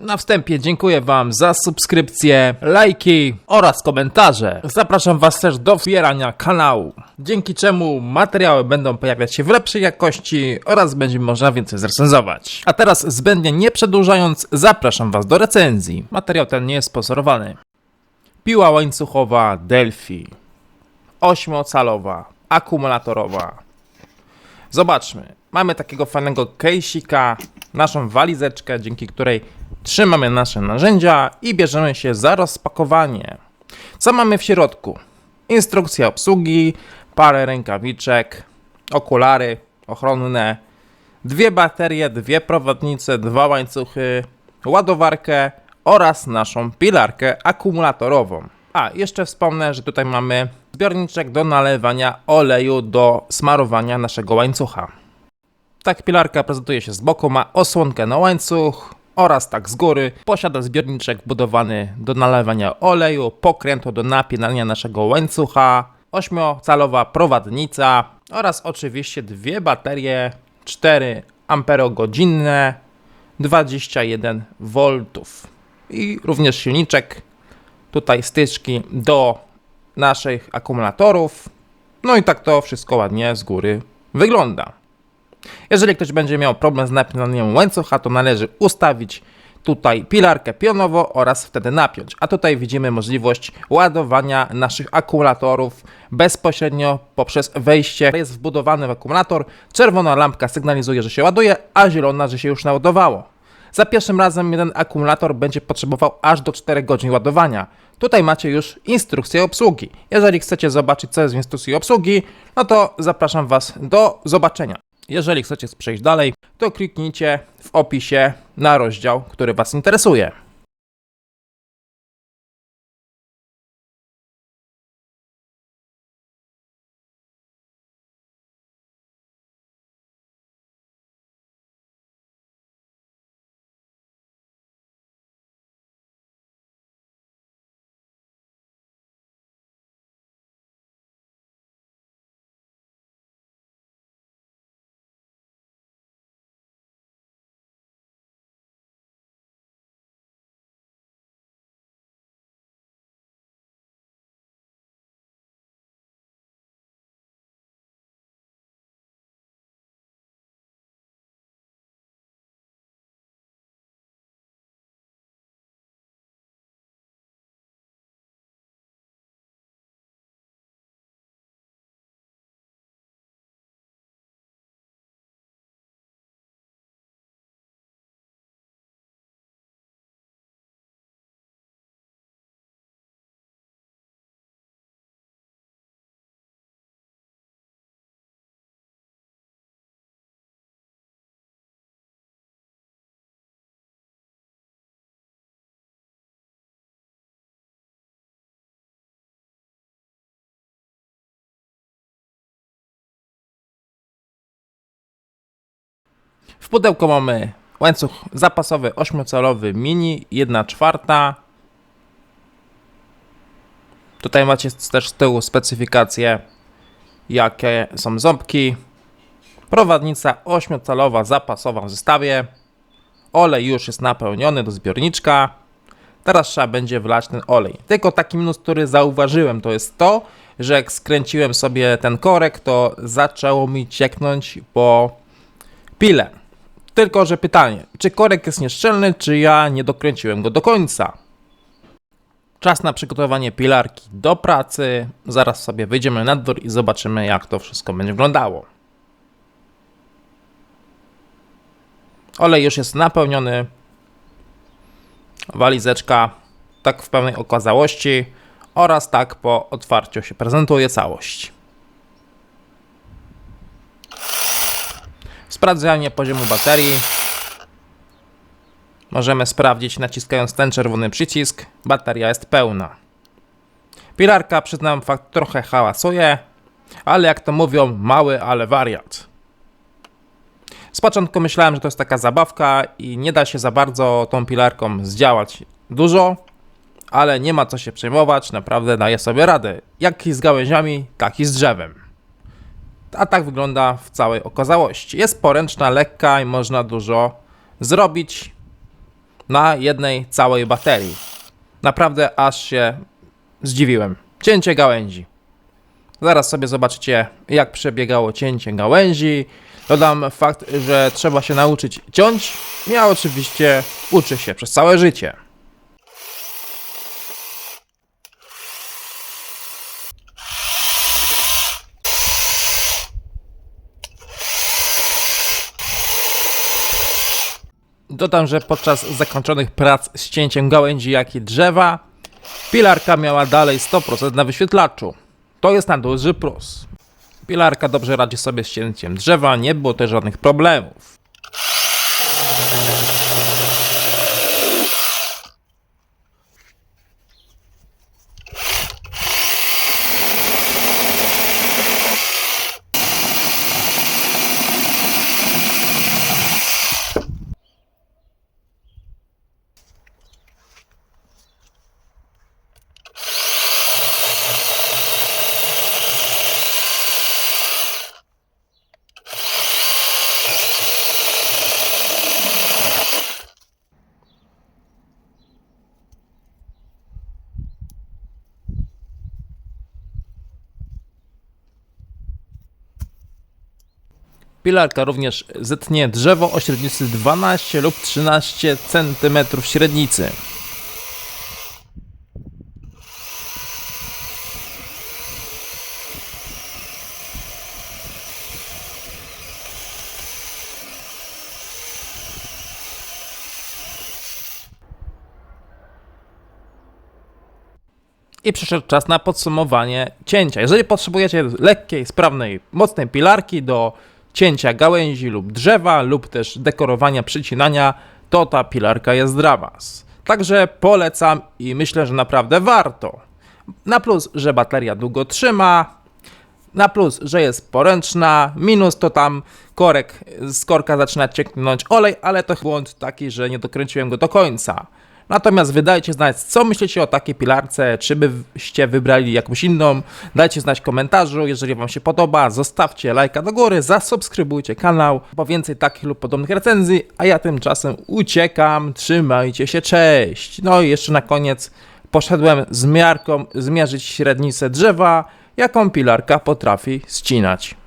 Na wstępie dziękuję Wam za subskrypcje, lajki oraz komentarze. Zapraszam Was też do wspierania kanału, dzięki czemu materiały będą pojawiać się w lepszej jakości oraz będzie można więcej zrecenzować. A teraz zbędnie nie przedłużając, zapraszam Was do recenzji. Materiał ten nie jest sponsorowany. Piła łańcuchowa Delphi. Ośmiocalowa, akumulatorowa. Zobaczmy. Mamy takiego fajnego case'ika, naszą walizeczkę, dzięki której trzymamy nasze narzędzia i bierzemy się za rozpakowanie. Co mamy w środku? Instrukcja obsługi, parę rękawiczek, okulary ochronne, dwie baterie, dwie prowadnice, dwa łańcuchy, ładowarkę oraz naszą pilarkę akumulatorową. A, jeszcze wspomnę, że tutaj mamy zbiorniczek do nalewania oleju do smarowania naszego łańcucha. Tak pilarka prezentuje się z boku, ma osłonkę na łańcuch oraz tak z góry posiada zbiorniczek budowany do nalewania oleju, pokrętło do napinania naszego łańcucha, 8-calowa prowadnica oraz oczywiście dwie baterie 4 amperogodzinne 21 V i również silniczek tutaj styczki do naszych akumulatorów. No i tak to wszystko ładnie z góry wygląda. Jeżeli ktoś będzie miał problem z napinaniem łańcucha, to należy ustawić tutaj pilarkę pionowo oraz wtedy napiąć. A tutaj widzimy możliwość ładowania naszych akumulatorów bezpośrednio poprzez wejście. Jest wbudowany w akumulator, czerwona lampka sygnalizuje, że się ładuje, a zielona, że się już naładowało. Za pierwszym razem jeden akumulator będzie potrzebował aż do 4 godzin ładowania. Tutaj macie już instrukcję obsługi. Jeżeli chcecie zobaczyć, co jest w instrukcji obsługi, no to zapraszam Was do zobaczenia. Jeżeli chcecie przejść dalej, to kliknijcie w opisie na rozdział, który Was interesuje. W pudełku mamy łańcuch zapasowy 8-calowy mini 1 czwarta. Tutaj macie też z tyłu specyfikację, jakie są ząbki. Prowadnica 8-calowa zapasowa w zestawie. Olej już jest napełniony do zbiorniczka. Teraz trzeba będzie wlać ten olej. Tylko taki minus, który zauważyłem, to jest to, że jak skręciłem sobie ten korek, to zaczęło mi cieknąć po pile. Tylko, że pytanie, czy korek jest nieszczelny, czy ja nie dokręciłem go do końca? Czas na przygotowanie pilarki do pracy. Zaraz sobie wyjdziemy na dwór i zobaczymy, jak to wszystko będzie wyglądało. Olej już jest napełniony. Walizeczka tak w pełnej okazałości oraz tak po otwarciu się prezentuje całość. Sprawdzanie poziomu baterii. Możemy sprawdzić naciskając ten czerwony przycisk. Bateria jest pełna. Pilarka, przyznam fakt, trochę hałasuje, ale jak to mówią, mały, ale wariat. Z początku myślałem, że to jest taka zabawka i nie da się za bardzo tą pilarką zdziałać dużo, ale nie ma co się przejmować, naprawdę daje sobie radę. Jak i z gałęziami, tak i z drzewem. A tak wygląda w całej okazałości. Jest poręczna, lekka i można dużo zrobić. na jednej całej baterii. Naprawdę aż się zdziwiłem. Cięcie gałęzi. Zaraz sobie zobaczycie, jak przebiegało cięcie gałęzi. Dodam fakt, że trzeba się nauczyć ciąć. Ja oczywiście uczę się przez całe życie. Dodam, że podczas zakończonych prac z cięciem gałęzi, jak i drzewa, pilarka miała dalej 100% na wyświetlaczu. To jest na duży plus. Pilarka dobrze radzi sobie z cięciem drzewa, nie było też żadnych problemów. Pilarka również zetnie drzewo o średnicy 12 lub 13 cm średnicy. I przyszedł czas na podsumowanie cięcia. Jeżeli potrzebujecie lekkiej, sprawnej, mocnej pilarki do cięcia gałęzi lub drzewa, lub też dekorowania, przycinania, to ta pilarka jest dla Was. Także polecam i myślę, że naprawdę warto. Na plus, że bateria długo trzyma, na plus, że jest poręczna, minus to tam korek z korka zaczyna cieknąć olej, ale to błąd taki, że nie dokręciłem go do końca. Natomiast wydajcie znać, co myślicie o takiej pilarce, czy byście wybrali jakąś inną. Dajcie znać w komentarzu, jeżeli Wam się podoba, zostawcie lajka do góry, zasubskrybujcie kanał po więcej takich lub podobnych recenzji, a ja tymczasem uciekam, trzymajcie się, cześć! No i jeszcze na koniec poszedłem z miarką zmierzyć średnicę drzewa, jaką pilarka potrafi ścinać.